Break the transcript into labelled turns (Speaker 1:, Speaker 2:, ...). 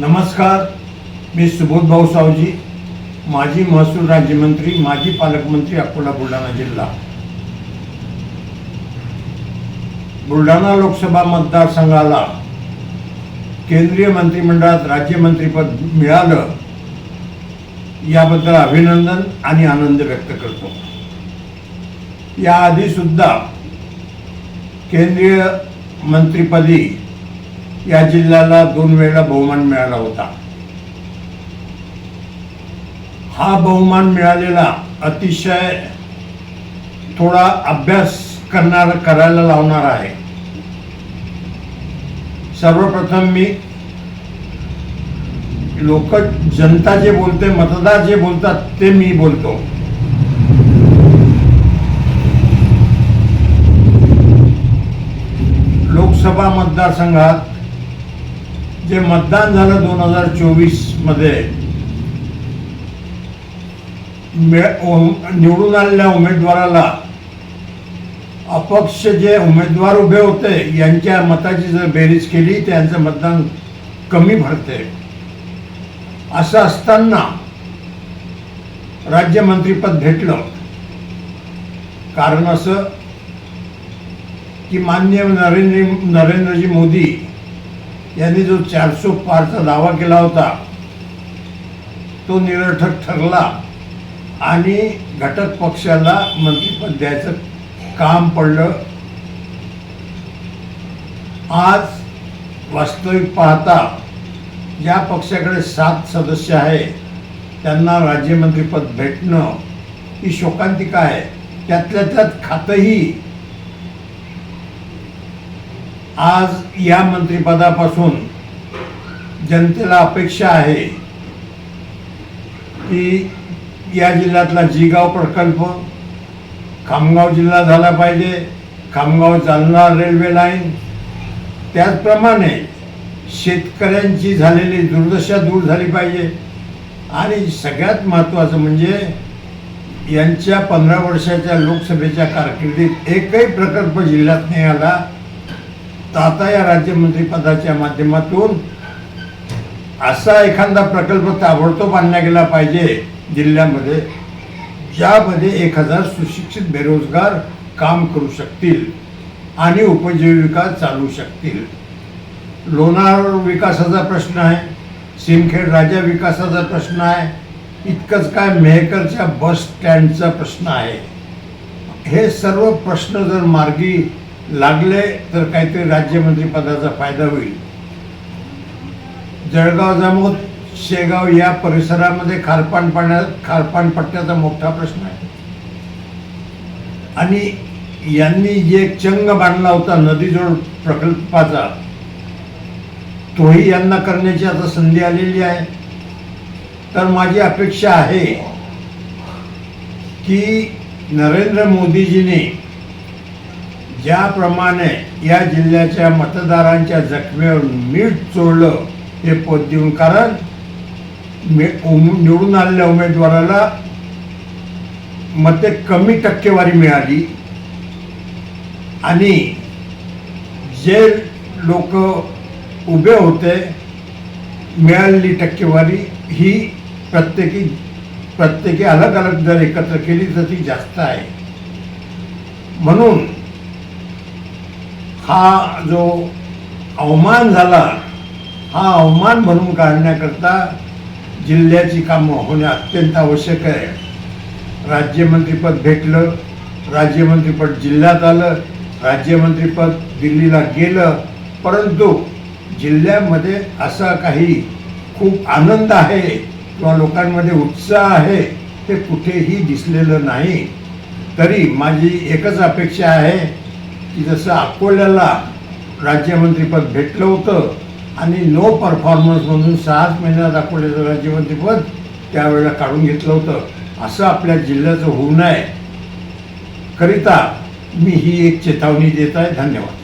Speaker 1: नमस्कार मी सुबोध भाऊ सावजी माजी महसूल राज्यमंत्री माजी पालकमंत्री अकोला बुलढाणा जिल्हा. बुलढाणा लोकसभा मतदारसंघाला केंद्रीय मंत्रिमंडळात राज्यमंत्रीपद मिळालं याबद्दल अभिनंदन आणि आनंद व्यक्त करतो. याआधीसुद्धा केंद्रीय मंत्रिपदी या जिल्ह्याला दोन वेळेला बहुमान मिळाला होता. हा बहुमान मिळालेला अतिशय थोडा अभ्यास करणार करायला लावणार आहे. सर्वप्रथम मी लोक जनता जे बोलते मतदार जे बोलतात ते मी बोलतो. लोकसभा मतदारसंघात जे मतदान झालं दोन हजार चोवीसमध्ये निवडून आलेल्या उमेदवाराला अपक्ष जे उमेदवार उभे होते यांच्या मताची जर बेरीज केली त्यांचं मतदान कमी भरते. असं असताना राज्यमंत्रीपद भेटलं. कारण असं की मान्य नरेंद्र नरेंद्रजी मोदी यांनी जो चारसो पारचा दावा केला होता तो निरर्थक ठरला आणि घटक पक्षाला मंत्रिपद द्यायचं काम पडलं. आज वास्तविक पाहता ज्या पक्षाकडे सात सदस्य आहे त्यांना राज्यमंत्रीपद भेटणं ही शोकांतिका आहे. त्यातल्या त्यात खातंही आज या मंत्रिपदापासून जनतेला अपेक्षा आहे की या जिल्ह्यातला जिगाव प्रकल्प खामगाव जिल्हा झाला पाहिजे खामगाव जालना रेल्वे लाईन. त्याचप्रमाणे शेतकऱ्यांची झालेली दुर्दशा दूर झाली पाहिजे. आणि सगळ्यात महत्त्वाचं म्हणजे यांच्या पंधरा वर्षाच्या लोकसभेच्या कारकिर्दीत एकही प्रकल्प जिल्ह्यात नाही आला. आता या राज्यमंत्रीपदाच्या माध्यमातून असा एखादा प्रकल्प ताबडतोब आणला गेला पाहिजे जिल्ह्यामध्ये ज्यामध्ये एक हजार सुशिक्षित बेरोजगार काम करू शकतील आणि उपजीविका चालू शकतील. लोणार विकासाचा प्रश्न आहे सिमखेड राजा विकासाचा प्रश्न आहे इतकंच काय मेहकरच्या बस स्टँडचा प्रश्न आहे. हे सर्व प्रश्न जर मार्गी लागले तर काहीतरी राज्यमंत्रीपदाचा फायदा होईल. जळगाव जामोद शेगाव या परिसरामध्ये खारपान पाण्यात खारपान पट्ट्याचा मोठा प्रश्न आहे. आणि यांनी जे चंग बांधला होता नदीजोड प्रकल्पाचा तोही यांना करण्याची आता संधी आलेली आहे. तर माझी अपेक्षा आहे की नरेंद्र मोदीजींनी ज्याप्रमाणे या जिल्ह्याच्या मतदारांच्या जखमेवर मीठ चोळलं हे पद देऊन कारण उम- निवडून आलेल्या उमेदवाराला मते कमी टक्केवारी मिळाली. आणि जे लोक उभे होते मिळालेली टक्केवारी ही प्रत्येकी प्रत्येकी अलग अलग जर एकत्र केली तर ती जास्त आहे. म्हणून हा जो अवमान झाला हा अवमान भरून काढण्याकरता जिल्ह्याची कामं होणे अत्यंत आवश्यक आहे. राज्यमंत्रीपद भेटलं राज्यमंत्रीपद जिल्ह्यात आलं राज्यमंत्रीपद दिल्लीला गेलं परंतु जिल्ह्यामध्ये असा काही खूप आनंद आहे किंवा लोकांमध्ये उत्साह आहे ते कुठेही दिसलेलं नाही. तरी माझी एकच अपेक्षा आहे की जसं अकोल्याला राज्यमंत्रीपद भेटलं होतं आणि नो परफॉर्मन्समधून सहाच महिन्यात अकोल्याचं राज्यमंत्रीपद त्यावेळेला काढून घेतलं होतं असं आपल्या जिल्ह्याचं होऊ नये. करिता मी ही एक चेतावणी देत आहे. धन्यवाद.